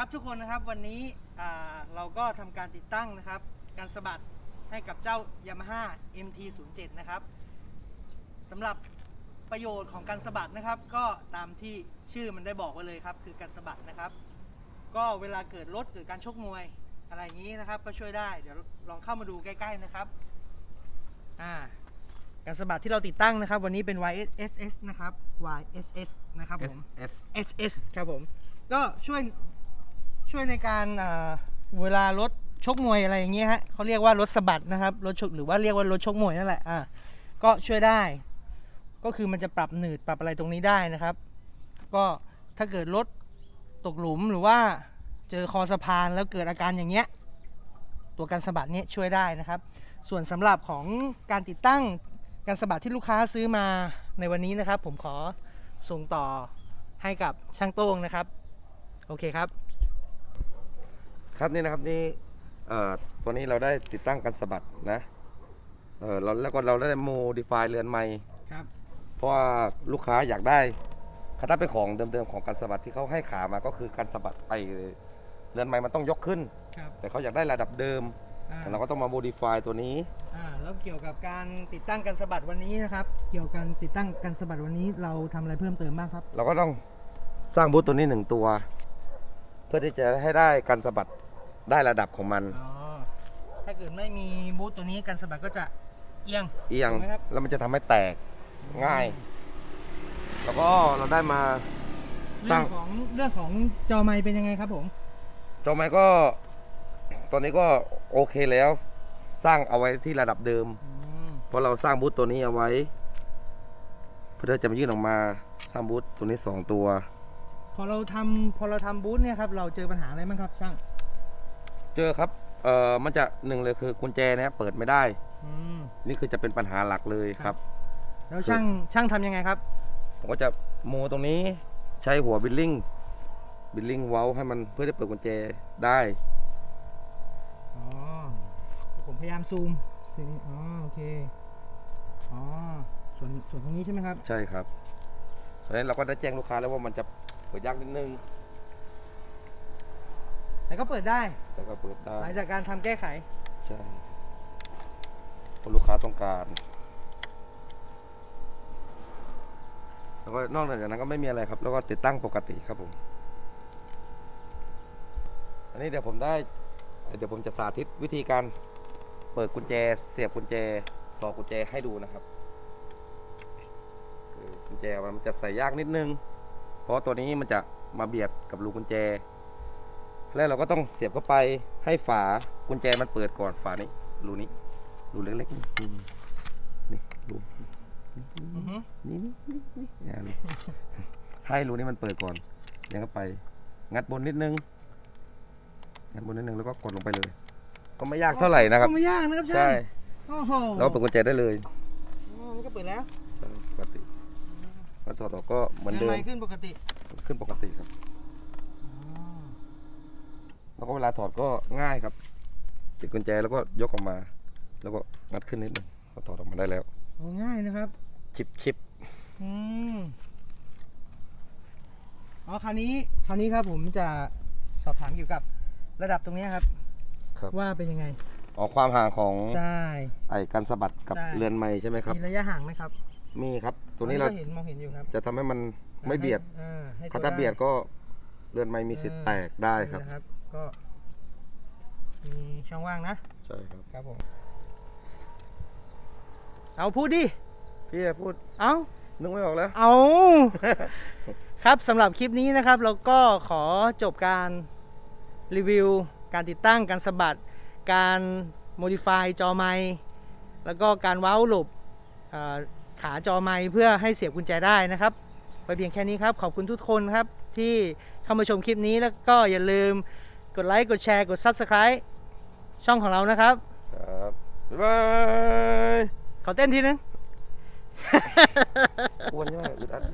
ครับทุกคนนะครับวันนี้อ่าเราก็ทำการติดตั้งนะครับ การสะบัดให้กับเจ้า Yamaha MT07 นะครับสำหรับประโยชน์ของการสะบัดนะครับ ก็ตามที่ชื่อมันได้บอกไว้เลยครับ คือการสะบัดนะครับ ก็เวลาเกิดรถเกิดการชกมวยอะไรอย่างนี้นะครับ ก็ช่วยได้เดี๋ยวลองเข้ามาดูใกล้ๆนะครับอ่าการสะบัดที่เราติดตั้งนะครับ วันนี้เป็น YSS นะครับ YSS นะครับผม S SS ครับผม ก็ช่วย ช่วยในการเวลารถชกมวยอะไรอย่างเงี้ยฮะเขาเรียกว่ารถสะบัดนะครับรถชกหรือว่าเรียกว่ารถชกมวยนั่นแหละอ่าก็ช่วยได้ ก็คือมันจะปรับหนืดปรับอะไรตรงนี้ได้นะครับ ก็ถ้าเกิดรถตกหลุมหรือว่าเจอคอสะพานแล้วเกิดอาการอย่างเงี้ยตัวการสะบัดเนี้ยช่วยได้นะครับ ส่วนสำหรับของการติดตั้งการสะบัดที่ลูกค้าซื้อมาในวันนี้นะครับ ผมขอส่งต่อให้กับช่างโต้งนะครับ โอเคครับ ครับนี่นะครับนี่เอ่อตัวนี้เราได้ติดตั้งกันสะบัดนะเออเราแล้วก็เราได้โมดิฟายเรือนไม้ครับ เพราะว่าลูกค้าอยากได้ถ้าเป็นของเดิมๆของการสะบัดที่เขาให้ขามาก็คือการสะบัดไปเรือนไม้มันต้องยกขึ้น ครับแต่เขาอยากได้ระดับเดิมอ่าเราก็ต้องมาโมดิฟายตัวนี้ อ่าแล้วเกี่ยวกับการติดตั้งกันสะบัดวันนี้นะครับ เกี่ยวกับการติดตั้งกันสะบัดวันนี้เราทำอะไรเพิ่มเติมบ้างครับ เราก็ต้องสร้างบูธตัวนี้หนึ่งตัว เพื่อที่จะให้ได้การสะบัด ได้ระดับของมัน อ๋อ ถ้าเกิดไม่มีบูทตัวนี้กันสะบัดก็จะเอียงเอียง ถูกไหมครับแล้วมันจะทำให้แตกง่าย แล้วก็เราได้มา สเรื่ร้าอง งของเรื่องของจอไมค์เป็นยังไงครับผมจอไม้ก็ ตอนนี้ก็โอเคแล้ว สร้างเอาไว้ที่ระดับเดิม อืมเพราะเราสร้างบูธตัวนี้เอาไว้ เพื่อที่จะมายื่นออกมาสร้างบูธตัวนี้สองตัว พอเราทำพอเราทำบูธเนี่ยครับเราเจอปัญหาอะไรบ้างครับช่าง เจอครับเอ่อมันจะหนึ่งเลยคือกุญแจเนะเปิดไม่ได้ อืมนี่คือจะเป็นปัญหาหลักเลยครับ แล้วช่างช่างทำยังไงครับ ผมก็จะโมตรงนี้ใช้หัวบิลลิ่งบิลลิ่งเว้าให้มันเพื่อจะเปิดกุญแจได้ อ๋อ ผมพยายามซูมสิอ๋อ โอเค อ๋อ ส่วนส่วนตรงนี้ใช่ไหมครับ ใช่ครับตอนนี้เราก็ได้แจ้งลูกค้าแล้วว่ามันจะเปิดยากนิดนึง แต่ก็เปิดได้ แต่ก็เปิดได้หลังจากการทำแก้ไข ใช่เพราะลูกค้าต้องการ แล้วก็นอกจากนั้นก็ไม่มีอะไรครับ แล้วก็ติดตั้งปกติครับผม อันนี้เดี๋ยวผมได้ เดี๋ยวผมจะสาธิตวิธีการเปิดกุญแจ เสียบกุญแจต่อกุญแจให้ดูนะครับคือกุญแจมันจะใส่ยากนิดนึง เพราะตัวนี้มันจะมาเบียดกับรูกุญแจ แล้วเราก็ต้องเสียบเข้าไปให้ฝากุญแจมันเปิดก่อนฝานี้รูนี้รูเล็กๆนี่นี่นี่รูนี่นี่นี่นี่ให้รูนี้มันเปิดก่อนเลี้ยงเข้าไป งัดบนนิดนึงงัดบนนิดนึงแล้วก็กดลงไปเลย ก็ไม่ยากเท่าไหร่นะครับก็ไม่ยากนะครับช่ใช่โอ้โหแล้วเปิดกุญแจได้เลยมันก็เปิดแล้วปกติแล้วถอดออกก็เหมือนเดิมไขึ้นปกติ ขึ้นปกติครับ แล้วก็เวลาถอดก็ง่ายครับ ติดกุญแจแล้วก็ยกออกมา แล้วก็งัดขึ้นนิดนึงก็ถอดออกมาได้แล้วโอ้ง่ายนะครับชิปชิปอืมอ๋อคราวนี้คราวนี้ครับผมจะสอบถามเกี่ยวกับระดับตรงเนี้ยครับ ครับว่าเป็นยังไง ออกความห่างของใช่ ไอ้กันสะบัดกับใช่ เรือนไม้ใช่ไหมครับ มีระยะห่างไหมครับมีครับ ตัวนี้เราก็เห็นมองเห็นอยู่ครับจะทำให้มันไม่เบียดอ่าให้ถ้าตัวถ้าเบียดไก็เรือนไม้มีสิทธิ์แตกได้ครับ นี่นะครับ ก็มีช่องว่างนะ ใช่ครับ ครับผม เอาพูดดิ พี่พูดเอานึกไม่ออกแล้ว เอา ครับสำหรับคลิปนี้นะครับ เราก็ขอจบการรีวิว การติดตั้งการสะบัด การโมดิฟายจอไมค์แล้วก็การเว้าหลบเอ่อขาจอไมค์เพื่อให้เสียบกุญแจได้นะครับไปเพียงแค่นี้ครับ ขอบคุณทุกคนครับที่เข้ามาชมคลิปนี้แล้วก็อย่าลืม กดไลค์ กดแชร์ กด Subscribe ช่องของเรานะครับ ครับบ๊ายบายขอเต้นทีนึงควรใช่ไหมอึดอัด